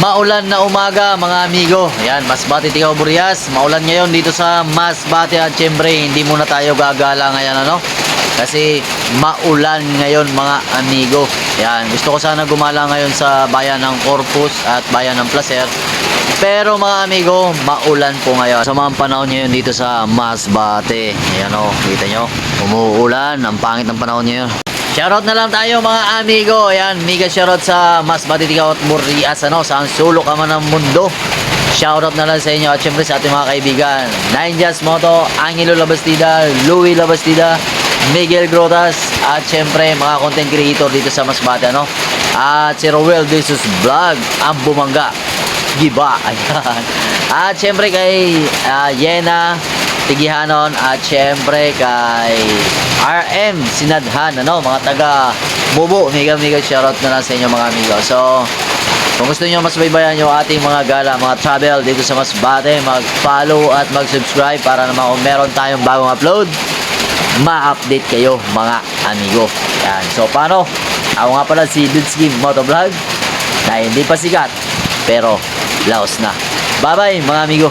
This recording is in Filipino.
Maulan na umaga mga amigo. Ayan, Masbate Tigaw Burias. Maulan ngayon dito sa Masbate at syempre hindi muna tayo gagala ngayon ano. Kasi maulan ngayon mga amigo. Ayan, gusto ko sana gumala ngayon sa bayan ng Corpus at bayan ng Placer. Pero mga amigo, maulan po ngayon. Sa mga panahon ngayon dito sa Masbate. Ayan o, kita nyo. Umuulan. Ang pangit ng panahon ngayon. Shoutout na lang tayo mga amigo. Ayan, mega shoutout sa Masbate Tigaw at Murias. Ano, saan sulok ka man ng mundo. Shoutout na lang sa inyo at syempre sa ating mga kaibigan. Nine Jazz Moto, Angelo Labastida, Louie Labastida, Miguel Grotas, at syempre mga content creator dito sa Masbate. Ano? At si Rowell Jesus Vlog, ang bumangga. Giba. Ayan. At syempre kay ah, Yena Tigihanon at syempre kay RM Sinadhan ano mga taga Bubo mega mega shoutout na lang sa inyo mga amigo. So kung gusto niyo mas baybayan yung ating mga gala mga travel dito sa Masbate mag-follow at mag-subscribe para naman kung meron tayong bagong upload ma-update kayo mga amigo. Yan. So paano? Ako nga pala si Dudski Motovlog. Na hindi pa sikat pero laos na. Bye bye mga amigo